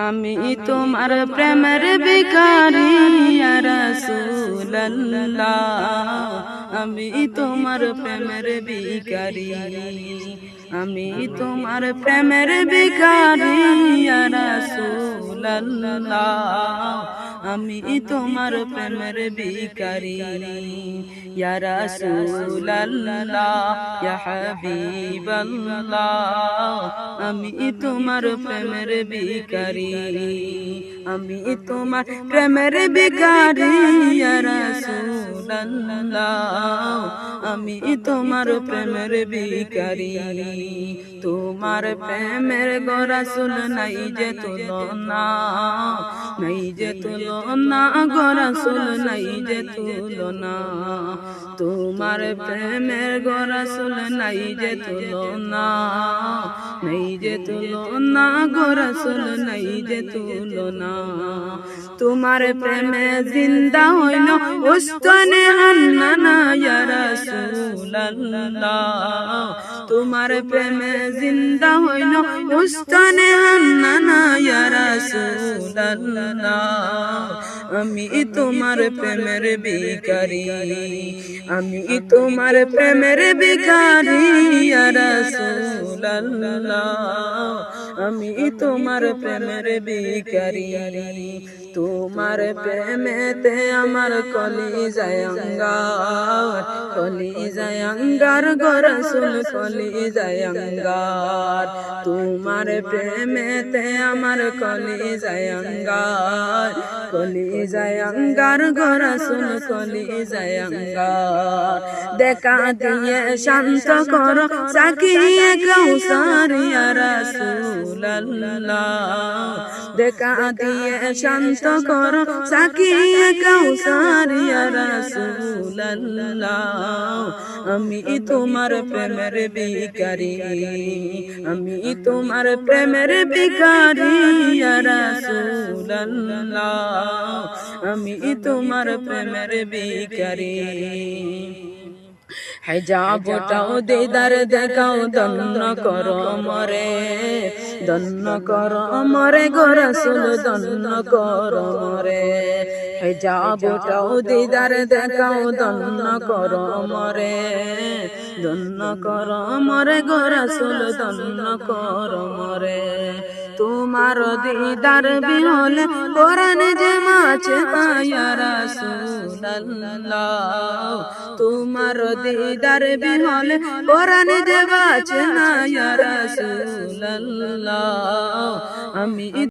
আমি তোমার প্রেমের বিকারি রসুল্লাহ আমি তোমার প্রেমের বিকারি আমি তোমার প্রেমের বিকারি রসুল্লাহ আমি তোমার প্রেমের বিকারি ইয়া রাসূলুল্লাহ আমি তোমার প্রেমের বিকারি আমি তোমার প্রেমের বিকারি ইয়া রাসূলুল্লাহ আমি তোমার প্রেমের বিকারি তোমার প্রেমের গোরাসুল নাই যে তুলনা, নাই যে তুলনা গোরাসুল নাই যে তুলনা। তোমার প্রেমের গোরাসুল নাই যে তুলনা। নাই যে তুলনা গোরাসুল নাই যে তুলনা। তোমার প্রেমে জিন্দা হইল উস্তনে হান্নানা, ইয়া তোমার প্রেমে জিন্দা হইল উস্তনে রাসূলুল্লাহ আমি তোমার প্রেমের বিকারি আমি তোমার প্রেমের বিকারি ইয়া রাসূলুল্লাহ। আমি তোমার প্রেমের বিকারি তোমার প্রেমেতে আমার কলি জায়ঙ্গার কলি জায়ঙ্গার গরসুল কলি জায়ঙ্গার তোমার প্রেমেতে আমার কলি জায়ঙ্গার কলি জায়ঙ্গার গরসুল কলি জায়ঙ্গার। দেখা দিয়ে শান্ত করো সাকিয়ে কৌসারিয়া রাসূলুল্লাহ। দেখা দিয়ে শান্ত করো সাকিয়ে কৌসারিয়া রাসূলুল্লাহ। আমি তোমার প্রেমের বিকারি আমি তোমার প্রেমের বিকারি ইয়া রাসূলুল্লাহ আমি তোমার প্রেমের বিকারি হেজাবটাও দিদার দেখাও দন্ন কর মরে দন্ন কর মরে গোরসুল দন্ন কর মরে হেজাবটাও দিদার দেখাও দন্ন কর মরে দন্ন কর মরে গোরসুল দন্ন কর মরে তোমার দিদার বিহল কোরআন যে মাছ আয়া তোমার দিদার বিহল কোরআন যে মাছ আয়া আমি